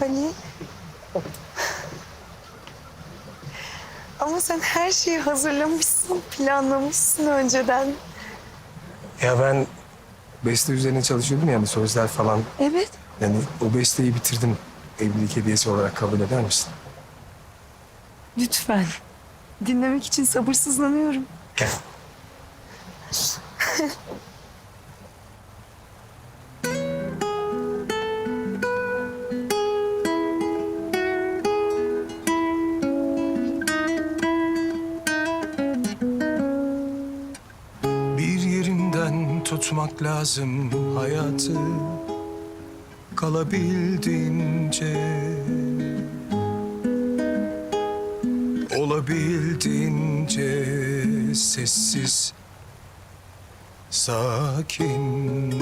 Hani? Ama sen her şeyi hazırlamışsın, planlamışsın önceden. Ya ben beste üzerine çalışıyordum yani sözler falan. Evet. Yani o besteyi bitirdim. Evlilik hediyesi olarak kabul eder misin? Lütfen. Dinlemek için sabırsızlanıyorum. Gel. tutmak lazım hayatı kalabildiğince. Olabildiğince sessiz sakin.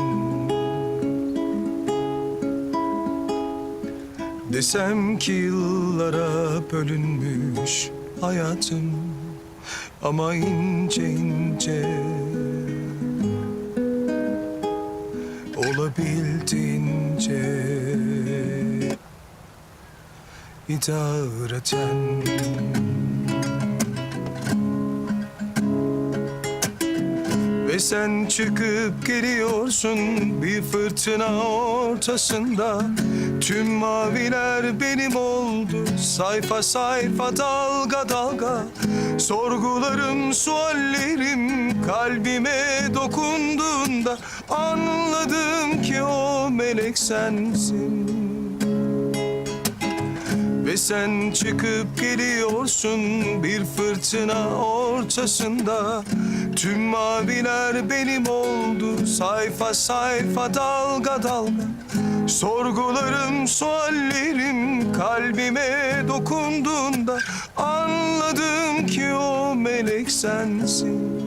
Desem ki yıllara bölünmüş hayatım ama ince ince olabildiğince idareten Ve sen çıkıp geliyorsun bir fırtına ortasında. Tüm maviler benim oldu sayfa sayfa dalga dalga. Sorgularım suallerim kalbime dokunduğunda Anladım ki o melek sensin. Ve sen çıkıp geliyorsun bir fırtına ortasında. Tüm maviler benim oldu sayfa sayfa dalga dalga. Sorgularım suallerim kalbime dokunduğunda Anladım ki o melek sensin.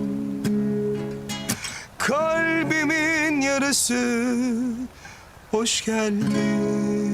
Kalbimin yarısı hoş geldin